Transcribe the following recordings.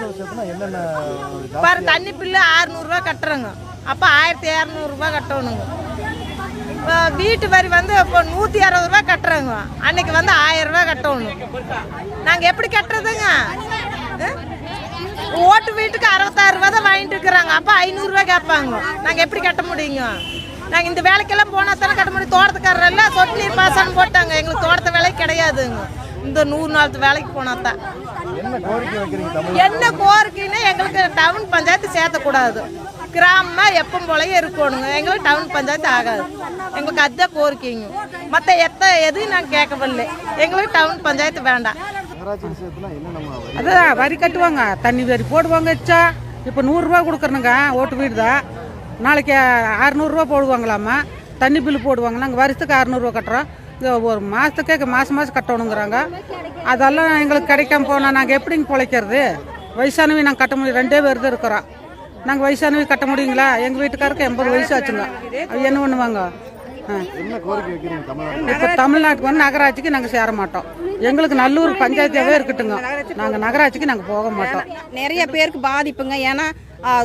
சேர்த்துனா என்னென்ன பாரு தண்ணி பில்லு ஆறுநூறுவா கட்டுறோங்க. அப்போ ஆயிரத்தி இரநூறுபா கட்டணுங்க. இப்போ வீட்டு வரி வந்து இப்போ நூற்றி அறுபது ரூபா கட்டுறோங்க. அன்னைக்கு வந்து ஆயிரம் ரூபா கட்டணும். நாங்கள் எப்படி கட்டுறதுங்க? ஓட்டு வீட்டுக்கு அறுபத்தாறு ரூபா தான் வாங்கிட்டு இருக்கிறாங்க. அப்போ ஐநூறுரூவா கேட்பாங்க. நாங்கள் எப்படி கட்ட முடியுங்க? நாங்கள் இந்த வேலைக்கெல்லாம் போனால் தானே கட்ட முடியும். தோட்டத்துக்காரரெல்லாம் சொட்டு நீர் பாசனம் போட்டாங்க. எங்களுக்கு தோட்டத்து வேலை கிடையாதுங்க. இந்த நூறு நாள் வேலைக்கு போனால் தான் என்ன கோரிக்கைன்னா எங்களுக்கு டவுன் பஞ்சாயத்து சேர்த்தக்கூடாது. கிராமமாக எப்பவும் போலயே இருக்கணுங்க. எங்களுக்கு டவுன் பஞ்சாயத்து ஆகாது. எங்களுக்கு அதுதான் கோரிக்கைங்க. மற்ற எத்த எதுவும் நாங்கள் கேட்கவில்லை. எங்களுக்கு டவுன் பஞ்சாயத்து வேண்டாம். என்னென்னமா வரி கட்டுவாங்க. தண்ணி வரி போடுவாங்க வச்சா இப்போ நூறுரூவா கொடுக்குறனுங்க ஓட்டு வீடு தான். நாளைக்கு அறநூறுரூவா போடுவாங்களாமா. தண்ணி பில்லு போடுவாங்க நாங்கள் வருஷத்துக்கு அறநூறுவா கட்டுறோம். இது ஒரு மாதத்துக்கே மாதம் மாதம் கட்டணுங்கிறாங்க. அதெல்லாம் எங்களுக்கு கிடைக்காம போனால் நாங்கள் எப்படிங்க பிழைக்கிறது? வயசானவி நாங்கள் கட்ட முடியும் ரெண்டே பேர் தான் இருக்கிறோம். நாங்கள் வயசானவி கட்ட முடியுங்களா? எங்கள் வீட்டுக்காருக்கு எண்பது வயசு ஆச்சுங்க. அது என்ன பண்ணுவாங்க? ஆ. என்ன கோரிக்கை வைக்கிறீங்க தமிழ்நாடு இப்போ தமிழ்நாட்டுக்கு வந்து நகராட்சிக்கு நாங்கள் சேர மாட்டோம். எங்களுக்கு நல்லூர் பஞ்சாயத்தாவே இருக்கட்டுங்க. நாங்கள் நகராட்சிக்கு நாங்கள் போக மாட்டோம். நிறைய பேருக்கு பாதிப்புங்க. ஏன்னா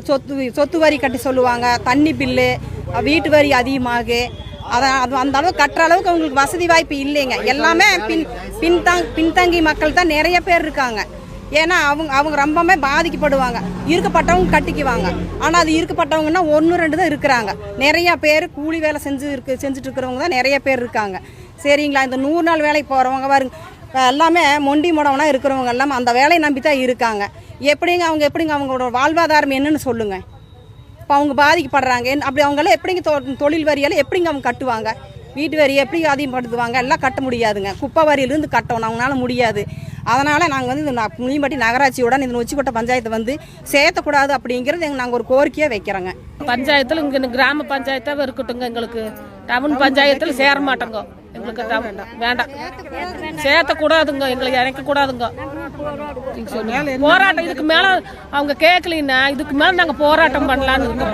சொத்து சொத்து வரி கட்டி சொல்லுவாங்க. தண்ணி பில்லு வீட்டு வரி அதிகமாகு. அதை அது அந்த அளவுக்கு கட்டுற அளவுக்கு அவங்களுக்கு வசதி வாய்ப்பு இல்லைங்க. எல்லாமே பின் பின்தாங் பின்தங்கி மக்கள் தான் நிறைய பேர் இருக்காங்க. ஏன்னா அவங்க அவங்க ரொம்பவுமே பாதிக்கப்படுவாங்க. இருக்கப்பட்டவங்க கட்டிக்குவாங்க. ஆனால் அது இருக்கப்பட்டவங்கன்னா ஒன்று ரெண்டு தான் இருக்கிறாங்க. நிறைய பேர் கூலி வேலை செஞ்சு இருக்கு செஞ்சுட்டு இருக்கிறவங்க தான் நிறைய பேர் இருக்காங்க. சரிங்களா? இந்த நூறு நாள் வேலைக்கு போகிறவங்க பாருங்க எல்லாமே மொண்டி முடவனா இருக்கிறவங்க எல்லாம் அந்த வேலையை நம்பி தான் இருக்காங்க. எப்படிங்க அவங்க எப்படிங்க அவங்களோட வாழ்வாதாரம் என்னன்னு சொல்லுங்கள் இப்போ அவங்க பாதிக்கப்படுறாங்க. அப்படி அவங்களாம் எப்படிங்க தொழில் வரியெல்லாம் எப்படிங்க அவங்க கட்டுவாங்க? வீட்டு வரி எப்படி அதிகப்படுத்துவாங்க எல்லாம் கட்ட முடியாதுங்க. குப்பை வரியிலிருந்து கட்டணும். அவங்களால முடியாது. அதனால் நாங்கள் வந்து இந்த ந- புளியம்பட்டி நகராட்சியோட இந்த நொச்சிக்கோட்டை பஞ்சாயத்தை வந்து சேர்த்தக்கூடாது அப்படிங்கிறது எங்க நாங்கள் ஒரு கோரிக்கையாக வைக்கிறோங்க. பஞ்சாயத்தில் இங்கே கிராம பஞ்சாயத்தாக இருக்கட்டுங்க எங்களுக்கு. டவுன் பஞ்சாயத்தில் சேர மாட்டோங்க. எங்களுக்கு வேண்டாம் சேர்த்தக்கூடாதுங்க எங்களுக்கு இணைக்கக்கூடாதுங்க. போராட்டம் இதுக்கு மேலே அவங்க கேட்கலின்னா இதுக்கு மேலே நாங்கள் போராட்டம் பண்ணலான்னு இருக்கோம்.